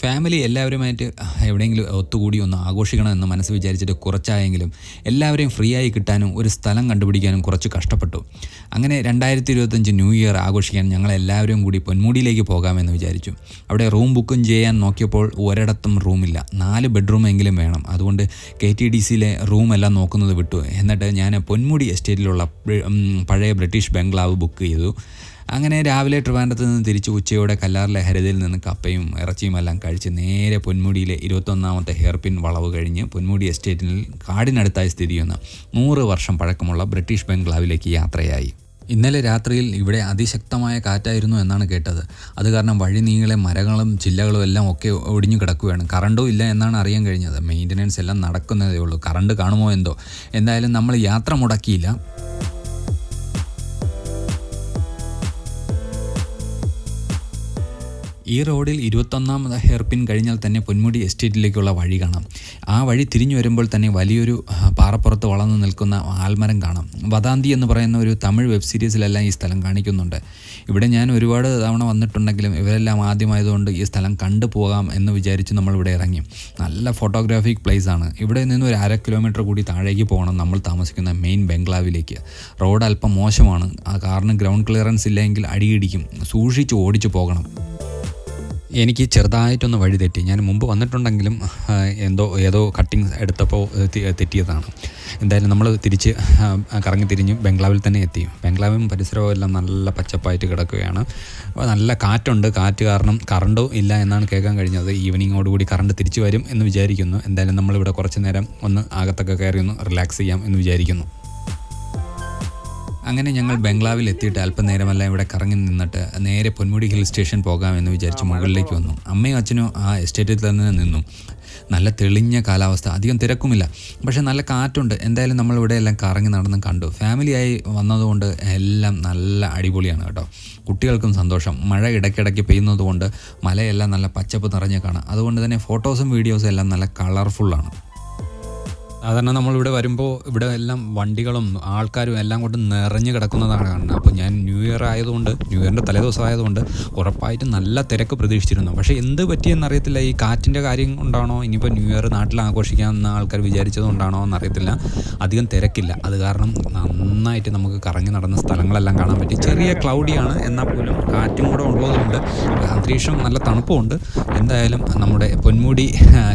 Family എല്ലാവരുമായിട്ട് എവിടെയെങ്കിലും ഒത്തുകൂടി ഒന്ന് ആഘോഷിക്കണമെന്ന് മനസ്സ് വിചാരിച്ചിട്ട് കുറച്ചായെങ്കിലും എല്ലാവരെയും ഫ്രീ ആയി കിട്ടാനും ഒരു സ്ഥലം കണ്ടുപിടിക്കാനും കുറച്ച് കഷ്ടപ്പെട്ടു. അങ്ങനെ രണ്ടായിരത്തി ഇരുപത്തഞ്ച് ന്യൂ ഇയർ ആഘോഷിക്കാൻ ഞങ്ങൾ എല്ലാവരും കൂടി പൊന്മുടിയിലേക്ക് പോകാമെന്ന് വിചാരിച്ചു. അവിടെ റൂം ബുക്കും ചെയ്യാൻ നോക്കിയപ്പോൾ ഒരിടത്തും റൂമില്ല നാല് ബെഡ്റൂം എങ്കിലും വേണം. അതുകൊണ്ട് കെ ടി ഡി സിയിലെ റൂമെല്ലാം നോക്കുന്നത് വിട്ടു. എന്നിട്ട് ഞാൻ പൊന്മുടി എസ്റ്റേറ്റിലുള്ള പഴയ ബ്രിട്ടീഷ് ബംഗ്ലാവ് ബുക്ക് ചെയ്തു. അങ്ങനെ രാവിലെ ട്രിവാൻഡ്രത്ത് നിന്ന് തിരിച്ച് ഉച്ചയോടെ കല്ലാറിലെ ഹരിതയിൽ നിന്ന് കപ്പയും ഇറച്ചിയും എല്ലാം കഴിച്ച് നേരെ പൊന്മുടിയിലെ ഇരുപത്തൊന്നാമത്തെ ഹെയർപിൻ വളവ് കഴിഞ്ഞ് പൊന്മുടി എസ്റ്റേറ്റിൽ കാടിനടുത്തായി സ്ഥിതി ചെയ്യുന്ന നൂറ് വർഷം പഴക്കമുള്ള ബ്രിട്ടീഷ് ബംഗ്ലാവിലേക്ക് യാത്രയായി. ഇന്നലെ രാത്രിയിൽ ഇവിടെ അതിശക്തമായ കാറ്റായിരുന്നു എന്നാണ് കേട്ടത്. അത് കാരണം വഴി നീങ്ങളെ മരങ്ങളും ചില്ലകളും എല്ലാം ഒക്കെ ഒടിഞ്ഞു കിടക്കുകയാണ്. കറണ്ടും ഇല്ല എന്നാണ് അറിയാൻ കഴിഞ്ഞത്. മെയിന്റനൻസ് എല്ലാം നടക്കുന്നതേ ഉള്ളൂ. കറണ്ട് കാണുമോ എന്തോ? എന്തായാലും നമ്മൾ യാത്ര മുടക്കിയില്ല. ഈ റോഡിൽ ഇരുപത്തൊന്നാം ഹെയർപിൻ കഴിഞ്ഞാൽ തന്നെ പൊന്മുടി എസ്റ്റേറ്റിലേക്കുള്ള വഴി കാണാം. ആ വഴി തിരിഞ്ഞു വരുമ്പോൾ തന്നെ വലിയൊരു പാറപ്പുറത്ത് വളർന്നു നിൽക്കുന്ന ആൽമരം കാണാം. വദാന്തി എന്ന് പറയുന്ന ഒരു തമിഴ് വെബ് സീരീസിലെല്ലാം ഈ സ്ഥലം കാണിക്കുന്നുണ്ട്. ഇവിടെ ഞാൻ ഒരുപാട് തവണ വന്നിട്ടുണ്ടെങ്കിലും ഇവരെല്ലാം ആദ്യമായതുകൊണ്ട് ഈ സ്ഥലം കണ്ടു പോകാം എന്ന് വിചാരിച്ച് നമ്മൾ ഇവിടെ ഇറങ്ങി. നല്ല ഫോട്ടോഗ്രാഫിക് പ്ലേസ് ആണ്. ഇവിടെ നിന്ന് ഒരു അര കിലോമീറ്റർ കൂടി താഴേക്ക് പോകണം നമ്മൾ താമസിക്കുന്ന മെയിൻ ബംഗ്ലാവിലേക്ക്. റോഡ് അല്പം മോശമാണ്. കാരണം ഗ്രൗണ്ട് ക്ലിയറൻസ് ഇല്ലെങ്കിൽ അടിയിടിക്കും. സൂക്ഷിച്ച് ഓടിച്ചു പോകണം. എനിക്ക് ചെറുതായിട്ടൊന്ന് വഴി തെറ്റി. ഞാൻ മുമ്പ് വന്നിട്ടുണ്ടെങ്കിലും എന്തോ ഏതോ കട്ടിങ് എടുത്തപ്പോൾ തെറ്റിയതാണ്. എന്തായാലും നമ്മൾ തിരിച്ച് കറങ്ങി തിരിഞ്ഞ് ബംഗ്ലാവിൽ തന്നെ എത്തി. ബംഗ്ലാവും പരിസരവും എല്ലാം നല്ല പച്ചപ്പായിട്ട് കിടക്കുകയാണ്. നല്ല കാറ്റുണ്ട്. കാറ്റ് കാരണം കറണ്ടും ഇല്ല എന്നാണ് കേൾക്കാൻ കഴിഞ്ഞത്. ഈവനിങ്ങോടുകൂടി കറണ്ട് തിരിച്ചു വരും എന്ന് വിചാരിക്കുന്നു. എന്തായാലും നമ്മളിവിടെ കുറച്ച് നേരം ഒന്ന് അകത്തൊക്കെ കയറി ഒന്ന് റിലാക്സ് ചെയ്യാം എന്ന് വിചാരിക്കുന്നു. അങ്ങനെ ഞങ്ങൾ ബംഗ്ലാവിൽ എത്തിയിട്ട് അല്പനേരമല്ല ഇവിടെ കറങ്ങി നിന്നിട്ട് നേരെ പൊന്മുടി ഹിൽ സ്റ്റേഷൻ പോകാമെന്ന് വിചാരിച്ച് മുകളിലേക്ക് വന്നു. അമ്മയും അച്ഛനും ആ എസ്റ്റേറ്റിൽ തന്നെ നിന്നു. നല്ല തെളിഞ്ഞ കാലാവസ്ഥ. അധികം തിരക്കുമില്ല. പക്ഷേ നല്ല കാറ്റുണ്ട്. എന്തായാലും നമ്മൾ ഇവിടെ എല്ലാം കറങ്ങി നടന്ന് കണ്ടു. ഫാമിലിയായി വന്നതുകൊണ്ട് എല്ലാം നല്ല അടിപൊളിയാണ് കേട്ടോ. കുട്ടികൾക്കും സന്തോഷം. മഴ ഇടയ്ക്കിടയ്ക്ക് പെയ്യുന്നതുകൊണ്ട് മലയെല്ലാം നല്ല പച്ചപ്പ് നിറഞ്ഞ് കാണാം. അതുകൊണ്ട് തന്നെ ഫോട്ടോസും വീഡിയോസും എല്ലാം നല്ല കളർഫുള്ളാണ് സാധാരണ നമ്മളിവിടെ വരുമ്പോൾ ഇവിടെ എല്ലാം വണ്ടികളും ആൾക്കാരും എല്ലാം കൊണ്ട് നിറഞ്ഞു കിടക്കുന്നതാണ് കാണുന്നത്. അപ്പോൾ ഞാൻ ന്യൂ ഇയർ ആയതുകൊണ്ട് ന്യൂ ഇയറിന്റെ തലേദിവസം ആയതുകൊണ്ട് ഉറപ്പായിട്ടും നല്ല തിരക്ക് പ്രതീക്ഷിച്ചിരുന്നു. പക്ഷേ എന്ത് പറ്റിയെന്ന് അറിയത്തില്ല. ഈ കാറ്റിന്റെ കാര്യം കൊണ്ടാണോ ഇനിയിപ്പോൾ ന്യൂ ഇയർ നാട്ടിൽ ആഘോഷിക്കാമെന്ന് ആൾക്കാർ വിചാരിച്ചത് കൊണ്ടാണോ എന്നറിയത്തില്ല. അധികം തിരക്കില്ല. അത് കാരണം നന്നായിട്ട് നമുക്ക് കറങ്ങി നടന്ന സ്ഥലങ്ങളെല്ലാം കാണാൻ പറ്റി. ചെറിയ ക്ലൗഡിയാണ് എന്നാൽ പോലും കാറ്റും കൂടെ ഉള്ളതുകൊണ്ട് അന്തരീക്ഷം നല്ല തണുപ്പുമുണ്ട്. എന്തായാലും നമ്മുടെ Ponmudi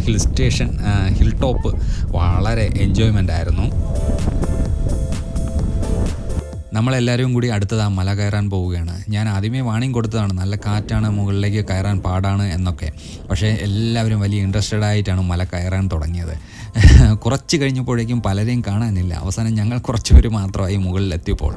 hill station hill top വളരെ എൻജോയ്മെന്റ് ആയിരുന്നു. നമ്മളെല്ലാവരും കൂടി അടുത്തത് ആ മല കയറാൻ പോവുകയാണ്. ഞാൻ ആദ്യമേ വാണിംഗ് കൊടുത്തതാണ്. നല്ല കാറ്റാണ് മുകളിലേക്ക് കയറാൻ പാടാണ് എന്നൊക്കെ. പക്ഷേ എല്ലാവരും വലിയ ഇൻട്രസ്റ്റഡ് ആയിട്ടാണ് മല കയറാൻ തുടങ്ങിയത്. കുറച്ച് കഴിഞ്ഞപ്പോഴേക്കും പലരെയും കാണാനില്ല. അവസാനം ഞങ്ങൾ കുറച്ച് പേര് മാത്രമായി മുകളിലെത്തിയപ്പോൾ.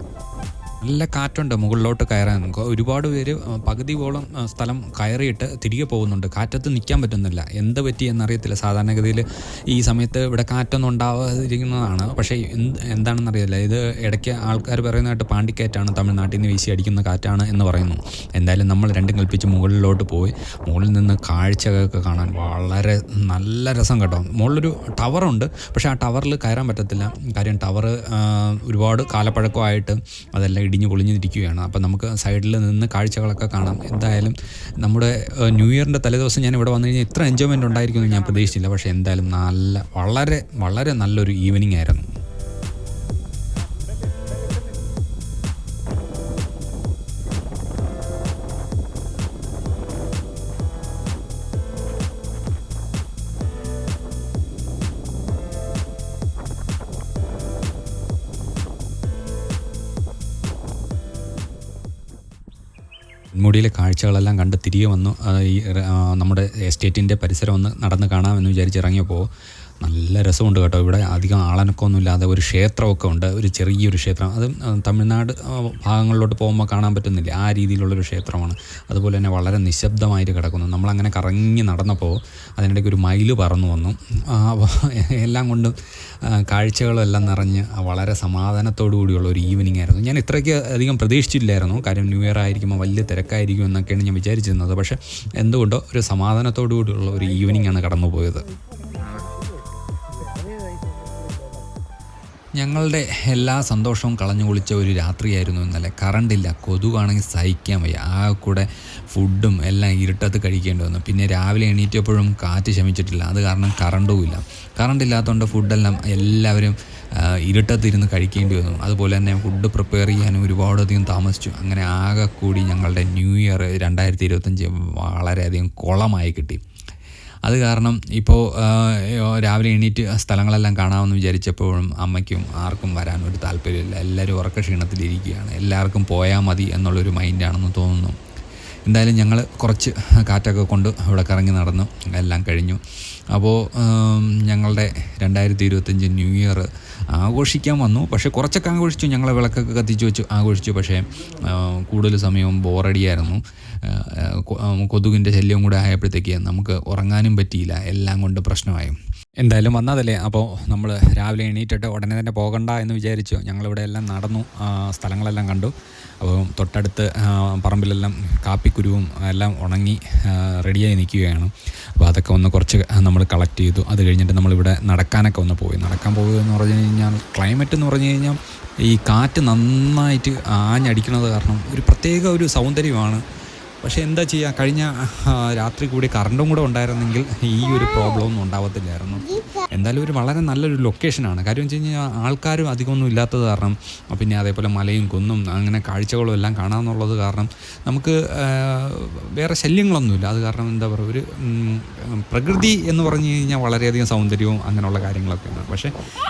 നല്ല കാറ്റുണ്ട് മുകളിലോട്ട് കയറാൻ. നമുക്ക് ഒരുപാട് പേര് പകുതിയോളം സ്ഥലം കയറിയിട്ട് തിരികെ പോകുന്നുണ്ട്. കാറ്റത്ത് നിൽക്കാൻ പറ്റുന്നില്ല. എന്ത് പറ്റി എന്നറിയത്തില്ല. സാധാരണഗതിയിൽ ഈ സമയത്ത് ഇവിടെ കാറ്റൊന്നും ഉണ്ടാവാതിരിക്കുന്നതാണ്. പക്ഷേ എന്ത് എന്താണെന്നറിയില്ല. ഇത് ഇടയ്ക്ക് ആൾക്കാർ പറയുന്നതായിട്ട് പാണ്ടിക്കാറ്റാണ് തമിഴ്നാട്ടിൽ നിന്ന് വീശി അടിക്കുന്ന കാറ്റാണ് എന്ന് പറയുന്നു. എന്തായാലും നമ്മൾ രണ്ടും കൽപ്പിച്ച് മുകളിലോട്ട് പോയി. മുകളിൽ നിന്ന് കാഴ്ചകളൊക്കെ കാണാൻ വളരെ നല്ല രസം കേട്ടോ. മുകളിലൊരു ടവറുണ്ട്. പക്ഷേ ആ ടവറിൽ കയറാൻ പറ്റത്തില്ല. കാര്യം ടവർ ഒരുപാട് കാലപ്പഴക്കമായിട്ട് അതെല്ലാം ഇടിഞ്ഞു പൊളിഞ്ഞിരിക്കുകയാണ്. അപ്പോൾ നമുക്ക് സൈഡിൽ നിന്ന് കാഴ്ചകളൊക്കെ കാണാം. എന്തായാലും നമ്മുടെ ന്യൂ ഇയറിന്റെ തലേദിവസം ഞാൻ ഇവിടെ വന്നു കഴിഞ്ഞാൽ ഇത്ര എൻജോയ്മെന്റ് ഉണ്ടായിരിക്കുമെന്ന് ഞാൻ പ്രതീക്ഷിച്ചില്ല. പക്ഷേ എന്തായാലും നല്ല വളരെ വളരെ നല്ലൊരു ഈവനിങ് ആയിരുന്നു. മുടിയിലെ കാഴ്ചകളെല്ലാം കണ്ട് തിരികെ വന്നു. ഈ നമ്മുടെ എസ്റ്റേറ്റിന്റെ പരിസരം ഒന്ന് നടന്ന് കാണാമെന്ന് വിചാരിച്ച് ഇറങ്ങിയപ്പോൾ നല്ല രസമുണ്ട് കേട്ടോ. ഇവിടെ അധികം ആളനക്കമൊന്നും ഇല്ലാതെ ഒരു ക്ഷേത്രമൊക്കെ ഉണ്ട്. ഒരു ചെറിയൊരു ക്ഷേത്രം. അത് തമിഴ്നാട് ഭാഗങ്ങളിലോട്ട് പോകുമ്പോൾ കാണാൻ പറ്റുന്നില്ല. ആ രീതിയിലുള്ളൊരു ക്ഷേത്രമാണ്. അതുപോലെ തന്നെ വളരെ നിശബ്ദമായിട്ട് കിടക്കുന്നു. നമ്മളങ്ങനെ കറങ്ങി നടന്നപ്പോൾ അതിനിടയ്ക്ക് ഒരു മയിൽ പറന്നു വന്നു. എല്ലാം കൊണ്ടും കാഴ്ചകളെല്ലാം കാഴ്ചകളും നിറഞ്ഞ് വളരെ സമാധാനത്തോടു കൂടിയുള്ള ഒരു ഈവനിങ് ആയിരുന്നു. ഞാൻ ഇത്രയ്ക്ക് അധികം പ്രതീക്ഷിച്ചില്ലായിരുന്നു. കാര്യം ന്യൂ ഇയർ ആയിരിക്കുമ്പോൾ വലിയ തിരക്കായിരിക്കും എന്നൊക്കെയാണ് ഞാൻ വിചാരിച്ചിരുന്നത്. പക്ഷേ എന്തുകൊണ്ടോ ഒരു സമാധാനത്തോടു കൂടിയുള്ള ഒരു ഈവനിങ് ആണ് കടന്നു ഞങ്ങളുടെ എല്ലാ സന്തോഷവും കളഞ്ഞു കുളിച്ച ഒരു രാത്രിയായിരുന്നു ഇന്നലെ. കറണ്ടില്ല കൊതുകാണെങ്കിൽ സഹിക്കാൻ വയ്യ. ആ കൂടെ ഫുഡും എല്ലാം ഇരുട്ടത്ത് കഴിക്കേണ്ടി വന്നു. പിന്നെ രാവിലെ എണീറ്റപ്പോഴും കാറ്റ് ശമിച്ചിട്ടില്ല. അത് കാരണം കറണ്ടും ഇല്ല. കറണ്ട് ഇല്ലാത്തതുകൊണ്ട് ഫുഡെല്ലാം എല്ലാവരും ഇരുട്ടത്തിരുന്ന് കഴിക്കേണ്ടി വന്നു. അതുപോലെ തന്നെ ഫുഡ് പ്രിപ്പയർ ചെയ്യാനും ഒരുപാടധികം താമസിച്ചു. അങ്ങനെ ആകെ കൂടി ഞങ്ങളുടെ ന്യൂ ഇയർ രണ്ടായിരത്തി ഇരുപത്തഞ്ച് വളരെയധികം കുളമായി കിട്ടി. അത് കാരണം ഇപ്പോൾ രാവിലെ എണീറ്റ് സ്ഥലങ്ങളെല്ലാം കാണാമെന്ന് വിചാരിച്ചപ്പോഴും അമ്മയ്ക്കും ആർക്കും വരാൻ ഒരു താല്പര്യമില്ല. എല്ലാവരും ഉറക്ക ക്ഷീണത്തിലിരിക്കുകയാണ് എല്ലാവർക്കും പോയാൽ മതി എന്നുള്ളൊരു മൈൻഡാണെന്ന് തോന്നുന്നു. എന്തായാലും ഞങ്ങൾ കുറച്ച് കാറ്റൊക്കെ കൊണ്ട് അവിടെ കറങ്ങി നടന്നു. എല്ലാം കഴിഞ്ഞു. അപ്പോൾ ഞങ്ങളുടെ രണ്ടായിരത്തി ഇരുപത്തഞ്ച് ന്യൂ ഇയർ ആഘോഷിക്കാൻ വന്നു. പക്ഷേ കുറച്ചൊക്കെ ആഘോഷിച്ചു. ഞങ്ങളെ വിളക്കൊക്കെ കത്തിച്ചു വെച്ചു ആഘോഷിച്ചു. പക്ഷേ കൂടുതൽ സമയവും ബോറടിയായിരുന്നു. കൊതുകിന്റെ ശല്യം കൂടെ ആയപ്പോഴത്തേക്ക് നമുക്ക് ഉറങ്ങാനും പറ്റിയില്ല. എല്ലാം കൊണ്ട് പ്രശ്നമായി. എന്തായാലും വന്നതല്ലേ? അപ്പോൾ നമ്മൾ രാവിലെ എണീറ്റിട്ട് ഉടനെ തന്നെ പോകണ്ട എന്ന് വിചാരിച്ചു. ഞങ്ങളിവിടെ എല്ലാം നടന്നു. സ്ഥലങ്ങളെല്ലാം കണ്ടു. അപ്പോൾ തൊട്ടടുത്ത് പറമ്പിലെല്ലാം കാപ്പിക്കുരുവും എല്ലാം ഉണങ്ങി റെഡിയായി നിൽക്കുകയാണ്. അപ്പോൾ അതൊക്കെ ഒന്ന് കുറച്ച് നമ്മൾ കളക്ട് ചെയ്തു. അത് കഴിഞ്ഞിട്ട് നമ്മളിവിടെ നടക്കാനൊക്കെ ഒന്ന് പോയി. നടക്കാൻ പോകുക എന്ന് പറഞ്ഞു കഴിഞ്ഞാൽ ക്ലൈമറ്റ് എന്ന് പറഞ്ഞു കഴിഞ്ഞാൽ ഈ കാറ്റ് നന്നായിട്ട് ആഞ്ഞടിക്കുന്നത് കാരണം ഒരു പ്രത്യേക ഒരു സൗന്ദര്യമാണ്. പക്ഷേ എന്താ ചെയ്യുക കഴിഞ്ഞ രാത്രി കൂടി കറണ്ടും കൂടെ ഉണ്ടായിരുന്നെങ്കിൽ ഈ ഒരു പ്രോബ്ലം ഒന്നും ഉണ്ടാവത്തില്ലായിരുന്നു. എന്തായാലും ഒരു വളരെ നല്ലൊരു ലൊക്കേഷനാണ് കാര്യം വെച്ച് കഴിഞ്ഞാൽ ആൾക്കാരും അധികമൊന്നും ഇല്ലാത്തത് കാരണം പിന്നെ അതേപോലെ മലയും കുന്നും അങ്ങനെ കാഴ്ചകളും എല്ലാം കാണാമെന്നുള്ളത് കാരണം നമുക്ക് വേറെ ശല്യങ്ങളൊന്നുമില്ല. അത് കാരണം എന്താ പറയുക ഒരു പ്രകൃതി എന്ന് പറഞ്ഞു കഴിഞ്ഞാൽ വളരെയധികം സൗന്ദര്യവും അങ്ങനെയുള്ള കാര്യങ്ങളൊക്കെയാണ് പക്ഷേ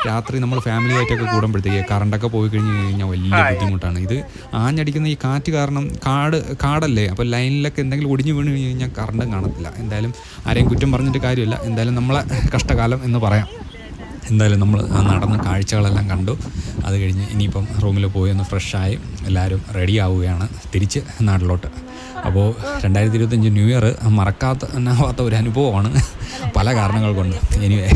രാത്രി നമ്മൾ ഫാമിലി ആയിട്ടൊക്കെ കൂടുമ്പോഴത്തേക്ക് കറണ്ടൊക്കെ പോയി കഴിഞ്ഞ് കഴിഞ്ഞാൽ വലിയ ബുദ്ധിമുട്ടാണ്. ഇത് ആഞ്ഞടിക്കുന്ന ഈ കാറ്റ് കാരണം കാട് കാടല്ലേ? അപ്പോൾ ലൈനിലൊക്കെ എന്തെങ്കിലും ഒടിഞ്ഞു വീണ് കഴിഞ്ഞ് കഴിഞ്ഞാൽ കറണ്ടും കാണത്തില്ല. എന്തായാലും ആരെയും കുറ്റം പറഞ്ഞിട്ട് കാര്യമില്ല. എന്തായാലും നമ്മളെ കഷ്ടകാലം എന്ന് പറയാം. എന്തായാലും നമ്മൾ ആ നടന്ന കാഴ്ചകളെല്ലാം കണ്ടു. അത് കഴിഞ്ഞ് ഇനിയിപ്പം റൂമിൽ പോയി ഒന്ന് ഫ്രഷായി എല്ലാവരും റെഡി ആവുകയാണ് തിരിച്ച് നാട്ടിലോട്ട്. അപ്പോൾ രണ്ടായിരത്തി ഇരുപത്തഞ്ച് ന്യൂ ഇയർ മറക്കാത്ത ഒരു അനുഭവമാണ് പല കാരണങ്ങൾ കൊണ്ട്. എനിവേ